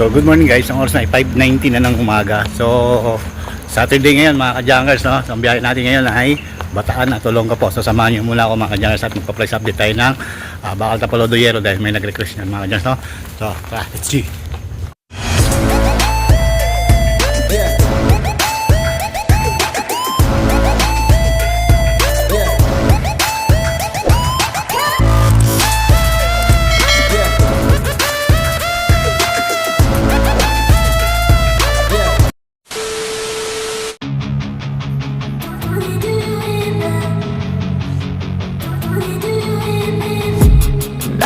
So good morning guys, ang oras na ay 5.19 na ng umaga. So Saturday ngayon mga ka-jungers, no? So ang biyahe natin ngayon ay Bataan at Olonga po. So samahan niyo muna ako mga ka-jungers at magpa-price update tayo ng uh, Bakal Tapalodo Yero dahil may nag-request yan mga ka-jungers, no? So tara, let's see.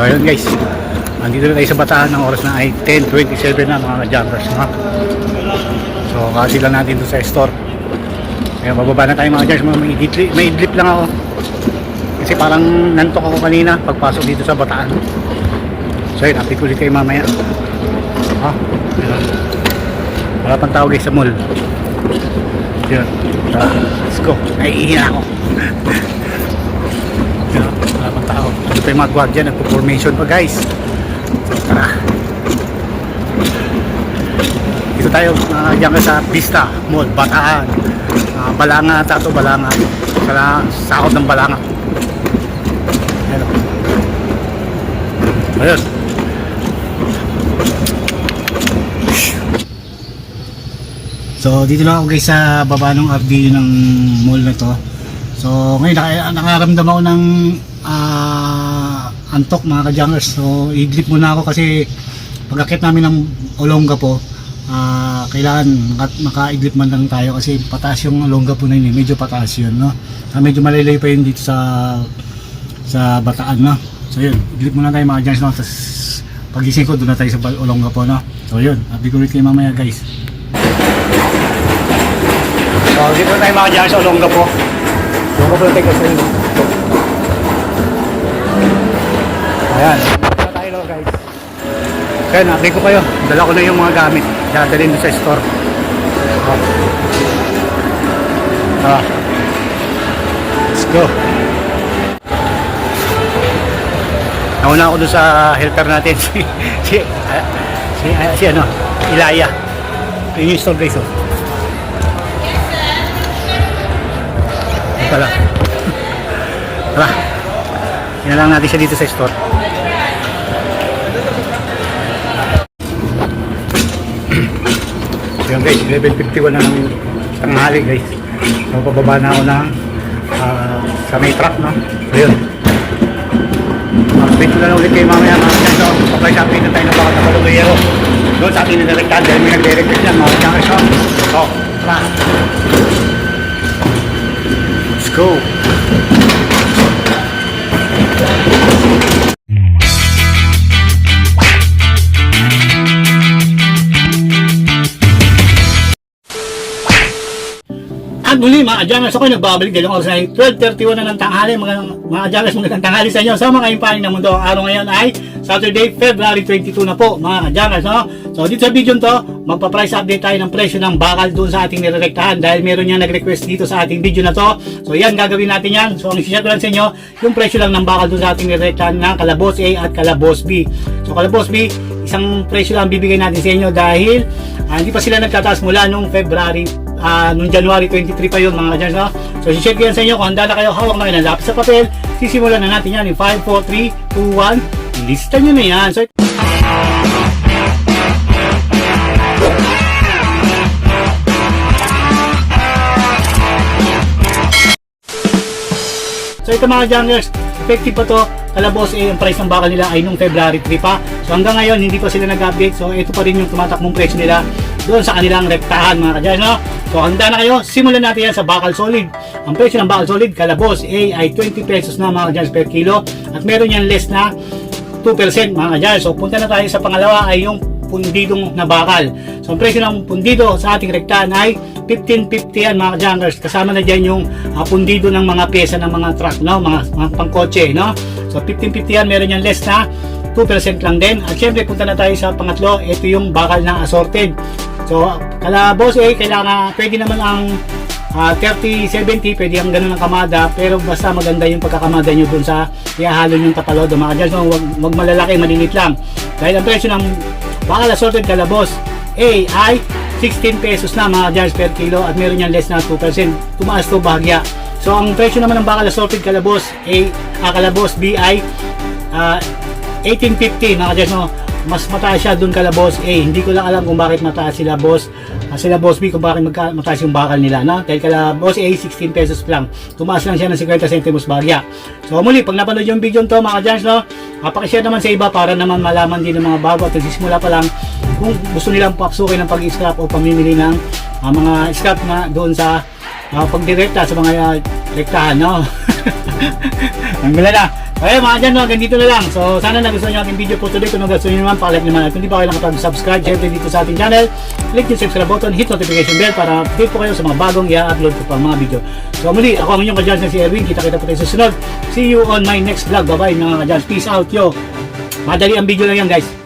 So ayun guys, andito na tayo sa Bataan ng oras na ay 10.27 na mga ka-jumpers. No? So kasi lang natin doon sa store. Kaya bababa na tayo mga jumpers. May idlip, may idlip lang ako. Kasi parang nantok ako kanina pagpasok dito sa Bataan. So yun, update ulit kayo mamaya. Ha? Ayun. Wala pang tao guys sa mall. Yun. So, let's go. Naiihin ako. Pang tao. Ito pa yung mga guardia, nagpo-formation pa guys. So. Dito tayo uh, diyan ka sa Vista Mall, Bataan. Uh, Balanga ata to, Balanga. Sa sakot ng Balanga. Ayun. oh. Ayun. So dito lang ako guys sa baba ng RD ng mall na to. So ngayon naka, nakaramdam ako ng ah, antok mga ka-jungers. So idlip muna ako kasi pagkakit namin ng Olonga po, ah, kailangan maka, maka-idlip man lang tayo kasi pataas yung Olonga po na yun, eh. medyo pataas yun. No? Ah, medyo malaylay pa yun dito sa sa Bataan. No? So yun, idlip muna tayo mga ka-jungers. No? Tapos pagising ko doon na tayo sa Olonga po. No? So yun, update ko ulit kayo mamaya guys. So, dito tayo mga dyan sa Olonga po. Po na tayo kasi. Ayan. Na tayo guys. Kaya na-update ko kayo. Dala ko na yung mga gamit. Dadalhin sa store. Ah. Ah. Let's go. Nauna ako doon sa helper natin. si, si, si, si ano, Ilaya. Yun yung store guys. Oh. Pala. Tara. Yan lang natin siya dito sa store. yun guys, level 51 na ng tanghali guys. So na ako ng ah, sa may truck no. So yun. Update ko na ulit kayo mamaya mga kanya. Papay sa atin na tayo ng baka tabalugayero. Doon sa atin na direktaan dahil may nagre-request yan mga kanya. So, tara. Let's go. Muli mga Adjangers, ako nagbabalik din ang oras ay 12.31 na ng tanghali. Mga, mga Adjangers, magandang tanghali sa inyo. Sa mga impaling ng mundo, ang araw ngayon ay Saturday, February 22 na po mga Adjangers. No? So dito sa video to, magpa-price update tayo ng presyo ng bakal doon sa ating nirerektahan dahil meron niya nag-request dito sa ating video na to. So yan, gagawin natin yan. So ang isi-share ko lang sa inyo, yung presyo lang ng bakal doon sa ating nirerektahan ng Kalabos A at Kalabos B. So Kalabos B, isang presyo lang bibigay natin sa inyo dahil ah, hindi pa sila nagtataas mula nung February ah nung January 23 pa yun mga kadyans no? So si-check yan sa inyo kung handa na kayo hawak na kayo ng lapis sa papel sisimulan na natin yan in 5, 4, 3, 2, 1 ilista nyo na yan so So ito mga junglers, effective pa to. Kalabos eh, yung price ng bakal nila ay nung February 3 pa. So hanggang ngayon, hindi pa sila nag-update. So ito pa rin yung tumatakbong presyo nila doon sa kanilang rektahan mga kadyan. No? So handa na kayo, simulan natin yan sa bakal solid. Ang presyo ng bakal solid, kalabos A ay 20 pesos na mga kadyan per kilo. At meron yan less na 2% mga kadyan. So punta na tayo sa pangalawa ay yung pundidong na bakal. So ang presyo ng pundido sa ating rektahan ay 1550 yan mga junkers. Kasama na dyan yung uh, pundido ng mga pyesa ng mga truck, no? mga, mga pangkotse. No? So 1550 yan, meron yan less na 2% lang din. At syempre punta na tayo sa pangatlo, ito yung bakal na assorted. So kala boss eh, kailangan, pwede naman ang Ah, 30-70, pwede ang ganun ang kamada, pero basta maganda yung pagkakamada nyo dun sa ihahalo yung tapalodo. Mga dyan, so, wag, wag malalaki, malilit lang. Dahil ang presyo ng bakal assorted kalabos A ay 16 pesos na mga dyan per kilo at meron yan less na 2%. Tumaas to bahagya. So ang presyo naman ng bakal assorted kalabos A, ah, kalabos B ay ah, 1850 mga dyan. So, mas mataas siya dun kalabos A. Hindi ko lang alam kung bakit mataas sila boss Ah, sila boss B kung bakit magka, mataas yung bakal nila no? dahil kala boss A 16 pesos lang tumaas lang siya ng 50 centimos bagya so muli pag napanood yung video to mga jans no pakishare naman sa iba para naman malaman din ng mga bago at nagsisimula pa lang kung gusto nilang papsukin ng pag-scrap o pamimili ng ah, mga scrap na doon sa uh, pagdirekta sa mga uh, rektahan no ang gula na Okay mga dyan, no, hanggang dito na lang. So sana nagustuhan nyo aking video po today. Kung nagustuhan nyo naman, pakilike naman. At kung di pa kayo nakapag-subscribe, syempre dito sa ating channel, click yung subscribe button, hit notification bell para update po kayo sa mga bagong i-upload ko pa mga video. So muli, ako ang inyong kadyans na si Erwin. Kita-kita po tayo sa sunod. See you on my next vlog. Bye-bye mga kadyans. Peace out, yo. Madali ang video lang yan guys.